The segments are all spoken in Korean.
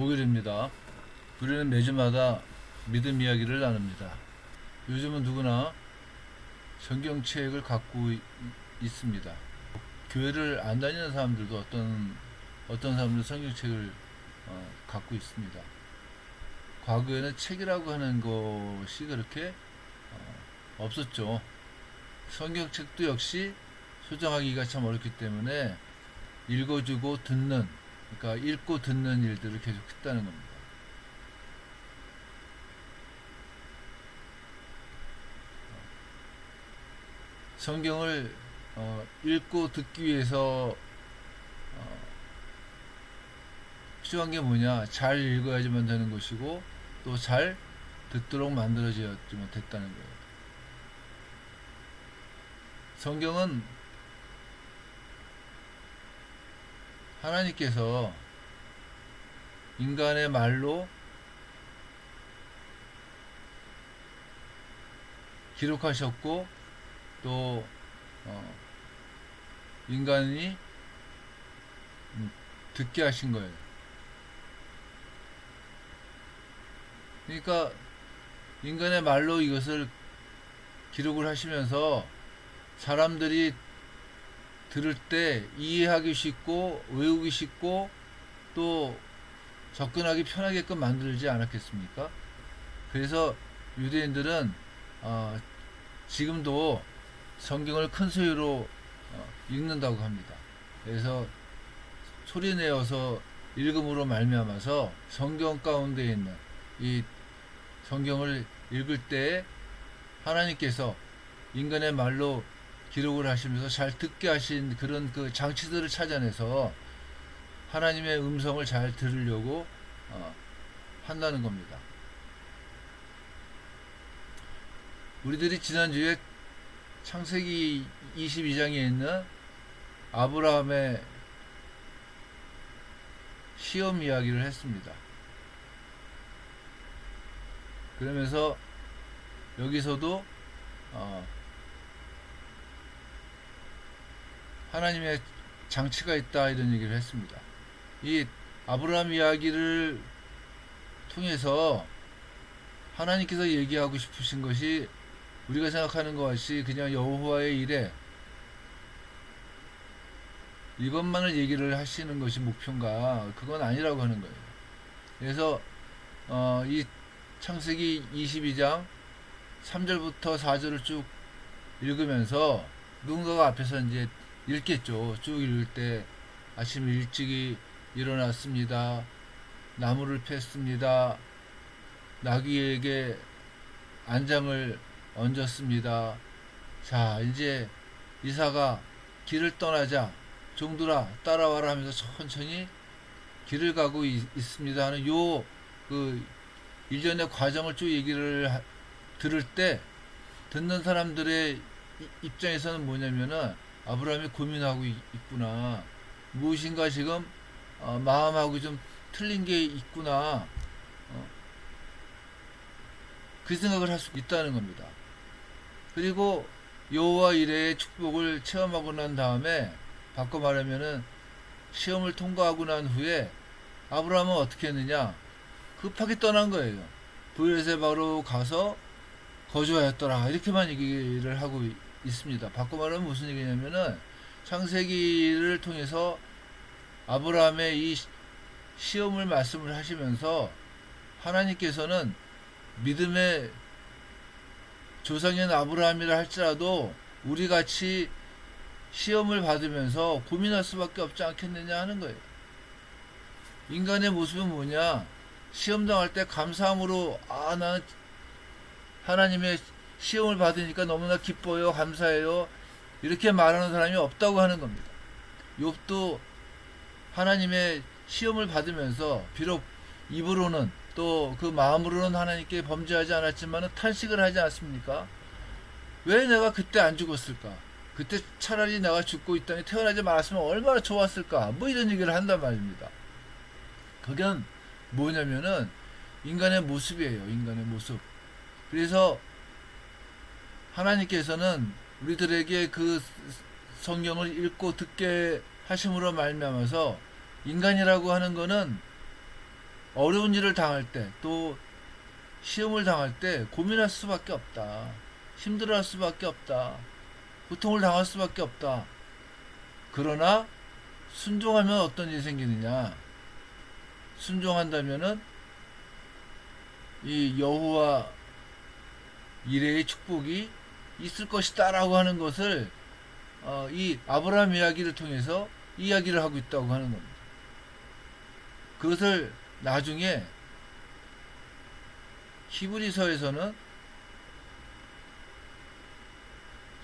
목요일입니다. 우리는 매주마다 믿음 이야기를 나눕니다. 요즘은 누구나 성경 책을 갖고 이- 있습니다. 교회를 안 다니는 사람들도 어떤 어떤 사람들은 성경 책을 어, 갖고 있습니다. 과거에는 책이라고 하는 것이 그렇게 어, 없었죠. 성경책도 역시 소장하기가 참 어렵기 때문에 읽어주고 듣는 그러니까 읽고 듣는 일들을 계속 했다는 겁니다. 성경을 어, 읽고 듣기 위해서 어, 필요한 게 뭐냐? 잘 읽어야지만 되는 것이고 또 잘 듣도록 만들어져야지만 됐다는 거예요. 성경은 하나님께서 인간의 말로 기록하셨고 또 어, 인간이 음, 듣게 하신 거예요. 그러니까 인간의 말로 이것을 기록을 하시면서 사람들이 들을 때 이해하기 쉽고 외우기 쉽고 또 접근하기 편하게끔 만들지 않았겠습니까? 그래서 유대인들은 어, 지금도 성경을 큰 소리로 어, 읽는다고 합니다. 그래서 소리 내어서 읽음으로 말미암아서 성경 가운데 있는 이 성경을 읽을 때 하나님께서 인간의 말로 기록을 하시면서 잘 듣게 하신 그런 그 장치들을 찾아내서 하나님의 음성을 잘 들으려고 어, 한다는 겁니다. 우리들이 지난주에 창세기 22장에 있는 아브라함의 시험 이야기를 했습니다. 그러면서 여기서도 어, 하나님의 장치가 있다 이런 얘기를 했습니다. 이 아브라함 이야기를 통해서 하나님께서 얘기하고 싶으신 것이 우리가 생각하는 것이 그냥 여호와의 일에 이것만을 얘기를 하시는 것이 목표인가 그건 아니라고 하는 거예요. 그래서 어, 이 창세기 22장 3절부터 4절을 쭉 읽으면서 누군가가 앞에서 이제 읽겠죠. 쭉 읽을 때 아침 일찍이 일어났습니다. 나무를 팼습니다. 나귀에게 안장을 얹었습니다. 자, 이제 이사가 길을 떠나자 종들아 따라와라 하면서 천천히 길을 가고 있, 습니다 하는 요 그 일련의 과정을 쭉 얘기를 하- 들을 때 듣는 사람들의 이- 입장에서는 뭐냐면은 아브라함이 고민하고 있, 구나 무엇인가 지금 어, 마음하고 좀 틀린 게 있구나 어, 그 생각을 할 수 있다는 겁니다. 그리고 여호와 이레의 축복을 체험하고 난 다음에 바꿔 말하면은 시험을 통과하고 난 후에 아브라함은 어떻게 했느냐 급하게 떠난 거예요. 브엘세바로 가서 거주하였더라 이렇게만 얘기를 하고 이- 있습니다. 바꿔 말하면 무슨 얘기냐면은 창세기를 통해서 아브라함의 이 시- 시험을 말씀을 하시면서 하나님께서는 믿음의 조상인 아브라함이라 할지라도 우리 같이 시험을 받으면서 고민할 수밖에 없지 않겠느냐 하는 거예요. 인간의 모습은 뭐냐? 시험 당할 때 감사함으로 아 나는 하나님의 시험을 받으니까 너무나 기뻐요, 감사해요. 이렇게 말하는 사람이 없다고 하는 겁니다. 욥도 하나님의 시험을 받으면서 비록 입으로는 또 그 마음으로는 하나님께 범죄하지 않았지만 탄식을 하지 않습니까? 왜 내가 그때 안 죽었을까? 그때 차라리 내가 죽고 있다니 태어나지 말았으면 얼마나 좋았을까? 뭐 이런 얘기를 한단 말입니다. 그건 뭐냐면은 인간의 모습이에요. 인간의 모습. 그래서 하나님께서는 우리들에게 그 성경을 읽고 듣게 하심으로 말미암아서 인간이라고 하는 거는 어려운 일을 당할 때 또 시험을 당할 때 고민할 수밖에 없다. 힘들어할 수밖에 없다. 고통을 당할 수밖에 없다. 그러나 순종하면 어떤 일이 생기느냐? 순종한다면은 이 여호와 이레의 축복이 있을 것이다라고 하는 것을 어, 이 아브라함 이야기를 통해서 이야기를 하고 있다고 하는 겁니다. 그것을 나중에 히브리서에서는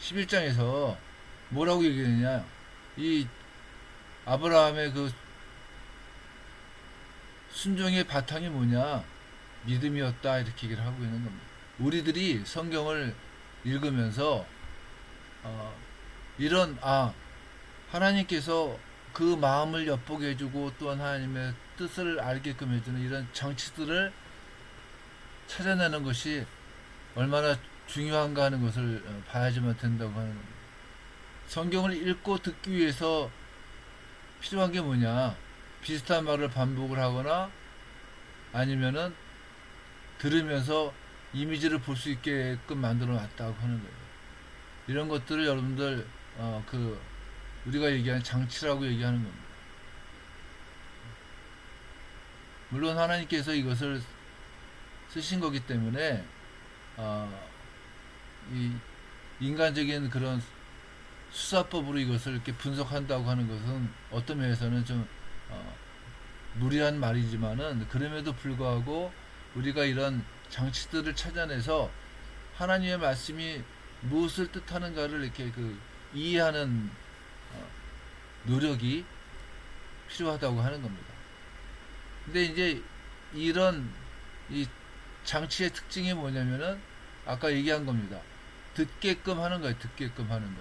11장에서 뭐라고 얘기했느냐 이 아브라함의 그 순종의 바탕이 뭐냐 믿음이었다 이렇게 얘기를 하고 있는 겁니다. 우리들이 성경을 읽으면서 어, 이런 아 하나님께서 그 마음을 엿보게 해주고 또한 하나님의 뜻을 알게끔 해주는 이런 장치들을 찾아내는 것이 얼마나 중요한가 하는 것을 어, 봐야지만 된다고 하는. 성경을 읽고 듣기 위해서 필요한 게 뭐냐? 비슷한 말을 반복을 하거나 아니면은 들으면서 이미지를 볼 수 있게끔 만들어 놨다고 하는 거예요. 이런 것들을 여러분들 어, 그 우리가 얘기하는 장치라고 얘기하는 겁니다. 물론 하나님께서 이것을 쓰신 거기 때문에 어, 이 인간적인 그런 수사법으로 이것을 이렇게 분석한다고 하는 것은 어떤 면에서는 좀 어, 무리한 말이지만은 그럼에도 불구하고 우리가 이런 장치들을 찾아내서 하나님의 말씀이 무엇을 뜻하는가를 이렇게 그 이해하는 어, 노력이 필요하다고 하는 겁니다. 근데 이제 이런 이 장치의 특징이 뭐냐면은 아까 얘기한 겁니다. 듣게끔 하는 거예요. 듣게끔 하는 거.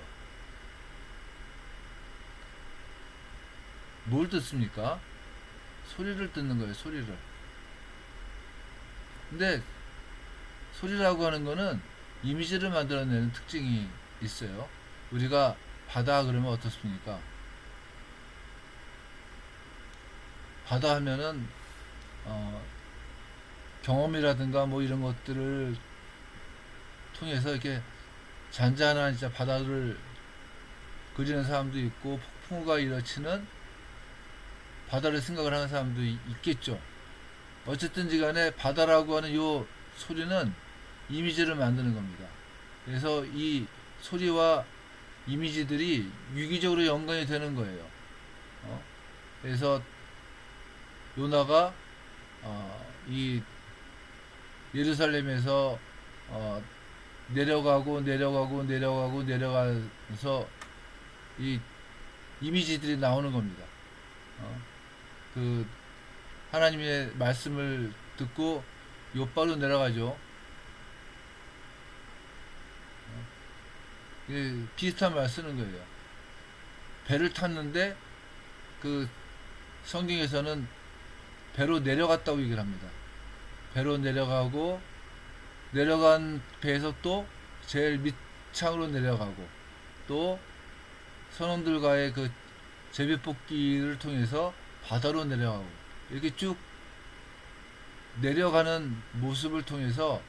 뭘 듣습니까? 소리를 듣는 거예요. 소리를. 근데 소리라고 하는 거는 이미지를 만들어내는 특징이 있어요. 우리가 바다 그러면 어떻습니까? 바다 하면은 어, 경험이라든가 뭐 이런 것들을 통해서 이렇게 잔잔한 진짜 바다를 그리는 사람도 있고 폭풍우가 일어치는 바다를 생각을 하는 사람도 이- 있겠죠. 어쨌든지 간에 바다라고 하는 요 소리는 이미지를 만드는 겁니다. 그래서 이 소리와 이미지들이 유기적으로 연관이 되는 거예요. 어? 그래서 요나가 어, 이 예루살렘에서 어, 내려가고 내려가고 내려가고 내려가서 이 이미지들이 나오는 겁니다. 어? 그 하나님의 말씀을 듣고 요바로 내려가죠. 어? 그 비슷한 말 쓰는 거예요. 배를 탔는데 그 성경에서는 배로 내려갔다고 얘기를 합니다. 배로 내려가고 내려간 배에서 또 제일 밑창으로 내려가고 또 선원들과의 그 제비뽑기를 통해서 바다로 내려가고 이렇게 쭉 내려가는 모습을 통해서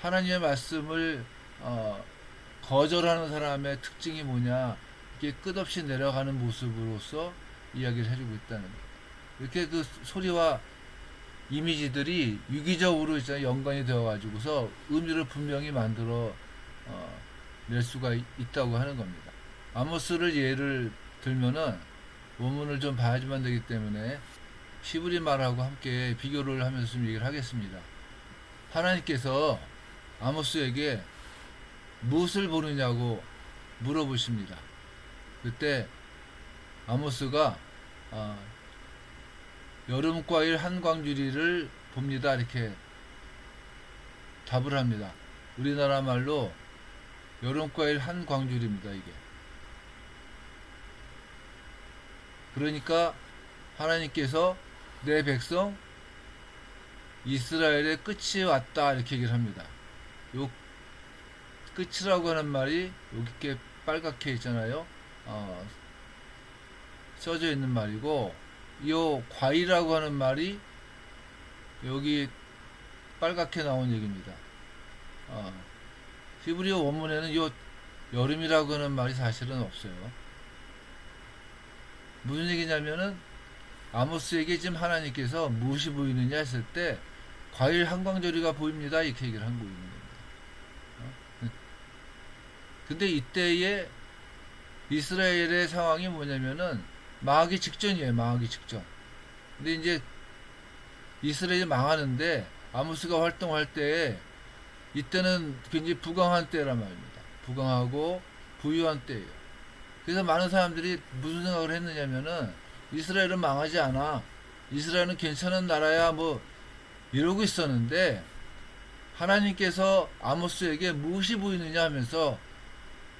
하나님의 말씀을 어, 거절하는 사람의 특징이 뭐냐 이렇게 끝없이 내려가는 모습으로서 이야기를 해주고 있다는 거예요. 이렇게 그 소리와 이미지들이 유기적으로 이제 연관이 되어 가지고서 의미를 분명히 만들어 어, 낼 수가 있- 있다고 하는 겁니다. 아모스를 예를 들면은 원문을 좀 봐야지만 되기 때문에 시브리 말하고 함께 비교를 하면서 좀 얘기를 하겠습니다. 하나님께서 아모스에게 무엇을 보느냐고 물어보십니다. 그때 아모스가 아, 여름 과일 한 광주리를 봅니다. 이렇게 답을 합니다. 우리나라 말로 여름 과일 한 광주리입니다. 이게. 그러니까 하나님께서 내 백성 이스라엘의 끝이 왔다 이렇게 얘기를 합니다. 요 끝이라고 하는 말이 여기 이렇게 빨갛게 있잖아요. 어, 써져 있는 말이고 요 과일이라고 하는 말이 여기 빨갛게 나온 얘기입니다. 어, 히브리어 원문에는 요 여름이라고 하는 말이 사실은 없어요. 무슨 얘기냐면은 아모스에게 지금 하나님께서 무엇이 보이느냐 했을 때 과일 한광조리가 보입니다 이렇게 얘기를 한 거입니다. 어? 근데 이때의 이스라엘의 상황이 뭐냐면은 망하기 직전이에요. 망하기 직전. 근데 이제 이스라엘이 망하는데 아모스가 활동할 때 이때는 굉장히 부강한 때란 말입니다. 부강하고 부유한 때예요. 그래서 많은 사람들이 무슨 생각을 했느냐면은 이스라엘은 망하지 않아. 이스라엘은 괜찮은 나라야 뭐 이러고 있었는데 하나님께서 아모스에게 무엇이 보이느냐 하면서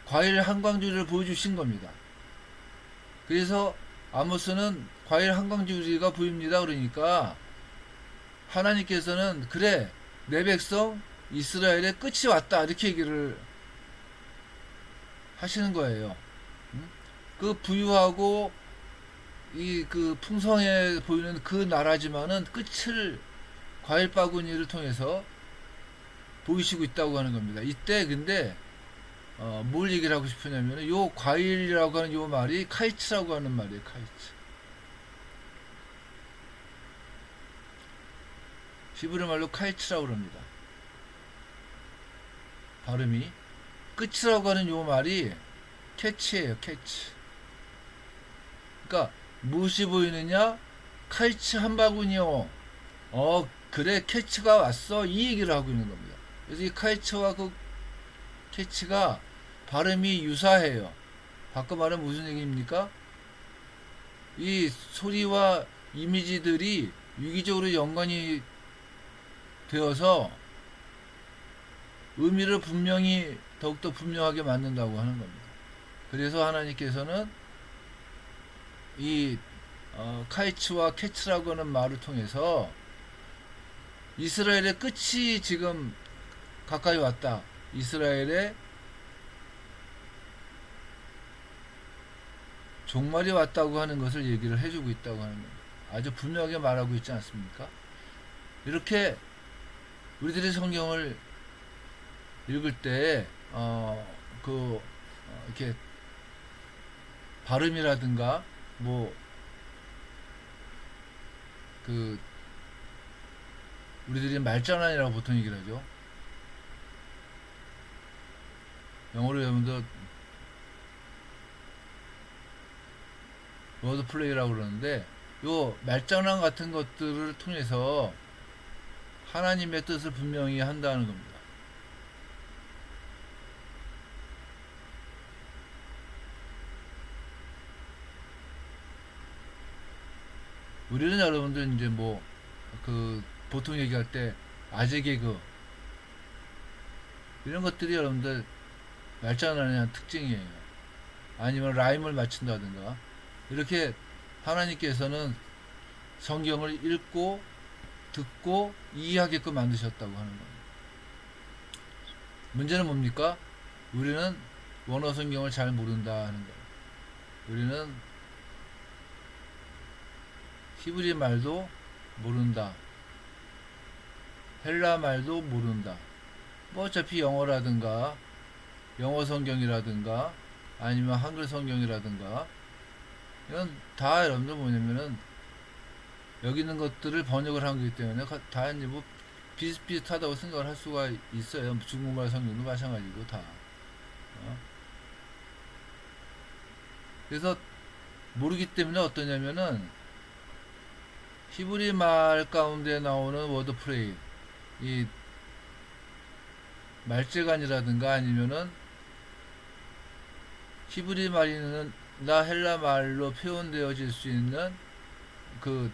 과일 한광주리를 보여주신 겁니다. 그래서 아모스는 과일 한광주리가 보입니다. 그러니까 하나님께서는 그래 내 백성 이스라엘의 끝이 왔다 이렇게 얘기를 하시는 거예요. 음? 그 부유하고 이 그 풍성해 보이는 그 나라지만은 끝을 과일 바구니를 통해서 보이시고 있다고 하는 겁니다. 이때 근데 어, 뭘 얘기를 하고 싶으냐면 요 과일이라고 하는 요 말이 카이츠라고 하는 말이에요. 카이츠. 히브리 말로 카이츠라고 합니다. 발음이 끝이라고 하는 요 말이 캐치예요. 캐치. 그러니까 무엇이 보이느냐? 카이츠 한 바구니요. 어 그래 캐치가 왔어 이 얘기를 하고 있는 겁니다. 그래서 이 카이츠와 그 캐치가 발음이 유사해요. 바꿔 말하면 무슨 얘기입니까? 이 소리와 이미지들이 유기적으로 연관이 되어서 의미를 분명히 더욱더 분명하게 만든다고 하는 겁니다. 그래서 하나님께서는 이 어, 카이츠와 캐츠라고 하는 말을 통해서 이스라엘의 끝이 지금 가까이 왔다. 이스라엘의 종말이 왔다고 하는 것을 얘기를 해주고 있다고 하는 겁니다. 아주 분명하게 말하고 있지 않습니까? 이렇게 우리들이 성경을 읽을 때, 어, 그, 어, 이렇게 발음이라든가, 뭐, 그, 우리들이 말장난이라고 보통 얘기를 하죠. 영어로 여러분들 워드 플레이라고 그러는데 요 말장난 같은 것들을 통해서 하나님의 뜻을 분명히 한다는 겁니다. 우리는 여러분들 이제 뭐 그 보통 얘기할 때 아재 개그 이런 것들이 여러분들 말장난의 특징이에요. 아니면 라임을 맞춘다든가 이렇게 하나님께서는 성경을 읽고 듣고 이해하게끔 만드셨다고 하는 겁니다. 문제는 뭡니까? 우리는 원어 성경을 잘 모른다 하는 거예요. 우리는 히브리 말도 모른다. 헬라 말도 모른다. 뭐 어차피 영어라든가 영어 성경이라든가 아니면 한글 성경이라든가 이건 다 여러분들 뭐냐면은 여기 있는 것들을 번역을 한 거기 때문에 가- 다 이제 뭐 비슷비슷하다고 생각을 할 수가 있어요. 중국말 성경도 마찬가지고 다. 어? 그래서 모르기 때문에 어떠냐면은 히브리 말 가운데 나오는 워드 프레이 이 말재간이라든가 아니면은 히브리 말이나 헬라 말로 표현되어질 수 있는 그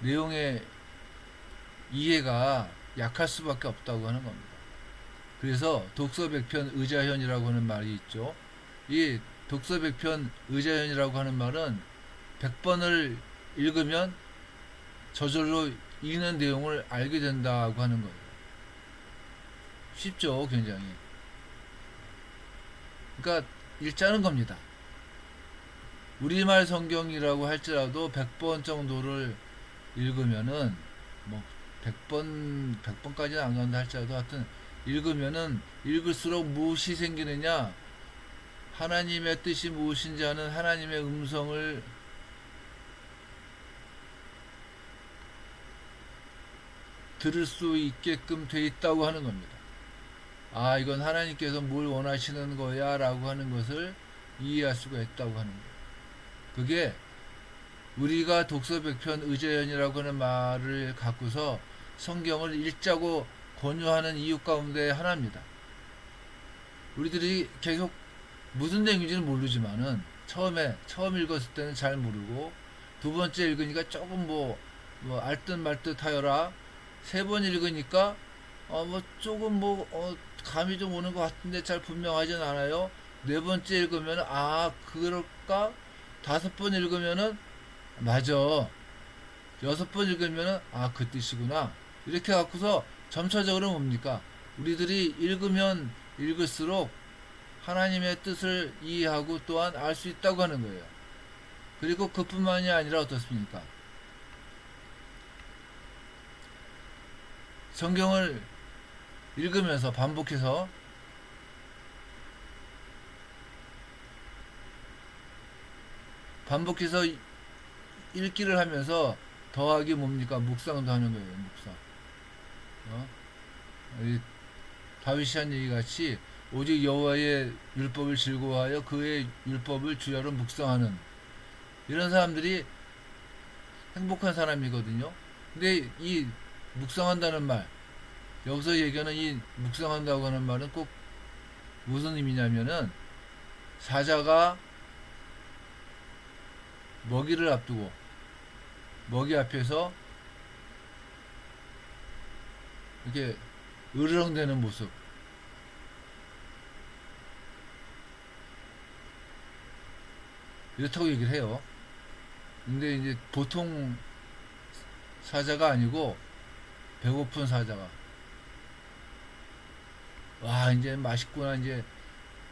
내용의 이해가 약할 수밖에 없다고 하는 겁니다. 그래서 독서백편 의자현이라고 하는 말이 있죠. 이 독서백편 의자현이라고 하는 말은 100번을 읽으면 저절로 읽는 내용을 알게 된다고 하는 거예요. 쉽죠, 굉장히. 그러니까 읽자는 겁니다. 우리말 성경이라고 할지라도 100번 정도를 읽으면은 뭐 100번 100번까지는 안 간다 할지라도 하여튼 읽으면은 읽을수록 무엇이 생기느냐 하나님의 뜻이 무엇인지 아는 하나님의 음성을 들을 수 있게끔 돼 있다고 하는 겁니다. 아, 이건 하나님께서 뭘 원하시는 거야 라고 하는 것을 이해할 수가 있다고 하는 거예요. 그게 우리가 독서백편 의제연이라고 하는 말을 갖고서 성경을 읽자고 권유하는 이유 가운데 하나입니다. 우리들이 계속 무슨 내용인지는 모르지만은 처음에 처음 읽었을 때는 잘 모르고 두 번째 읽으니까 조금 뭐, 뭐 알듯 말듯 하여라 세 번 읽으니까 어 뭐 조금 뭐 어, 감이 좀 오는 것 같은데 잘 분명하진 않아요. 네 번째 읽으면 아 그럴까? 다섯 번 읽으면은 맞아. 여섯 번 읽으면은 아 그 뜻이구나. 이렇게 갖고서 점차적으로 뭡니까? 우리들이 읽으면 읽을수록 하나님의 뜻을 이해하고 또한 알 수 있다고 하는 거예요. 그리고 그뿐만이 아니라 어떻습니까? 성경을 읽으면서 반복해서 반복해서 읽기를 하면서 더하기 뭡니까? 묵상도 하는 거예요. 묵상. 어? 이 다윗이 한 얘기 같이 오직 여호와의 율법을 즐거워하여 그의 율법을 주야로 묵상하는 이런 사람들이 행복한 사람이거든요. 근데 이 묵상한다는 말 여기서 얘기하는 이 묵상한다고 하는 말은 꼭 무슨 의미냐면은 사자가 먹이를 앞두고 먹이 앞에서 이렇게 으르렁대는 모습 이렇다고 얘기를 해요. 근데 이제 보통 사자가 아니고 배고픈 사자가 와 이제 맛있구나 이제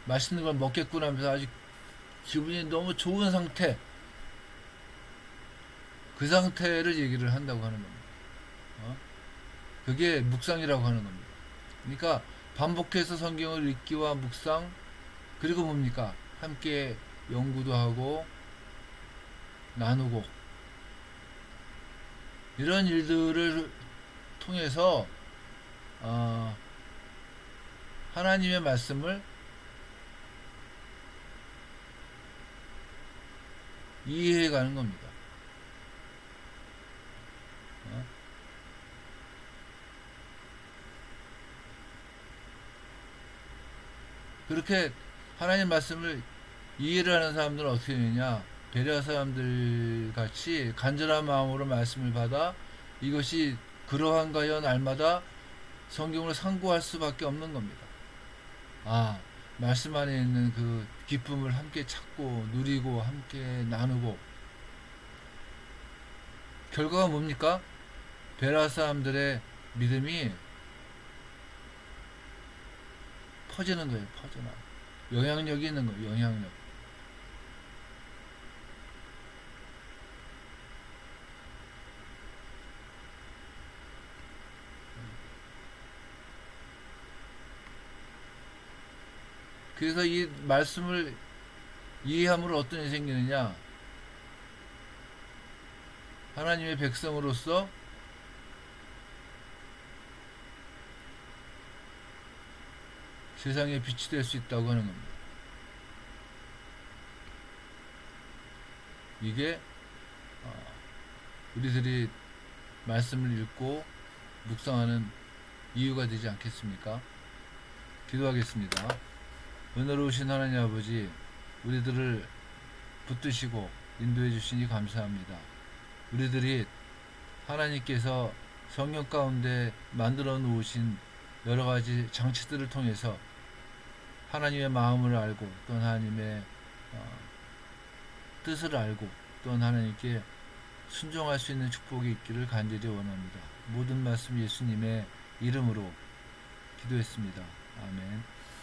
맛있는 걸 먹겠구나 하면서 아주 기분이 너무 좋은 상태 그 상태를 얘기를 한다고 하는 겁니다. 어? 그게 묵상이라고 하는 겁니다. 그러니까 반복해서 성경을 읽기와 묵상 그리고 뭡니까 함께 연구도 하고 나누고 이런 일들을 통해서 어, 하나님의 말씀을 이해해 가는 겁니다. 어? 그렇게 하나님 말씀을 이해를 하는 사람들은 어떻게 되느냐? 배려 사람들 같이 간절한 마음으로 말씀을 받아 이것이 그러한가요? 날마다 성경을 상고할 수밖에 없는 겁니다. 아, 말씀 안에 있는 그 기쁨을 함께 찾고 누리고 함께 나누고 결과가 뭡니까? 베라 사람들의 믿음이 퍼지는 거예요. 퍼져나. 영향력이 있는 거예요. 영향력. 그래서 이 말씀을 이해함으로 어떤 일이 생기느냐? 하나님의 백성으로서 세상에 빛이 될 수 있다고 하는 겁니다. 이게 어, 우리들이 말씀을 읽고 묵상하는 이유가 되지 않겠습니까? 기도하겠습니다. 은혜로우신 하나님 아버지, 우리들을 붙드시고 인도해 주시니 감사합니다. 우리들이 하나님께서 성경 가운데 만들어 놓으신 여러 가지 장치들을 통해서 하나님의 마음을 알고 또 하나님의 어, 뜻을 알고 또 하나님께 순종할 수 있는 축복이 있기를 간절히 원합니다. 모든 말씀 예수님의 이름으로 기도했습니다. 아멘.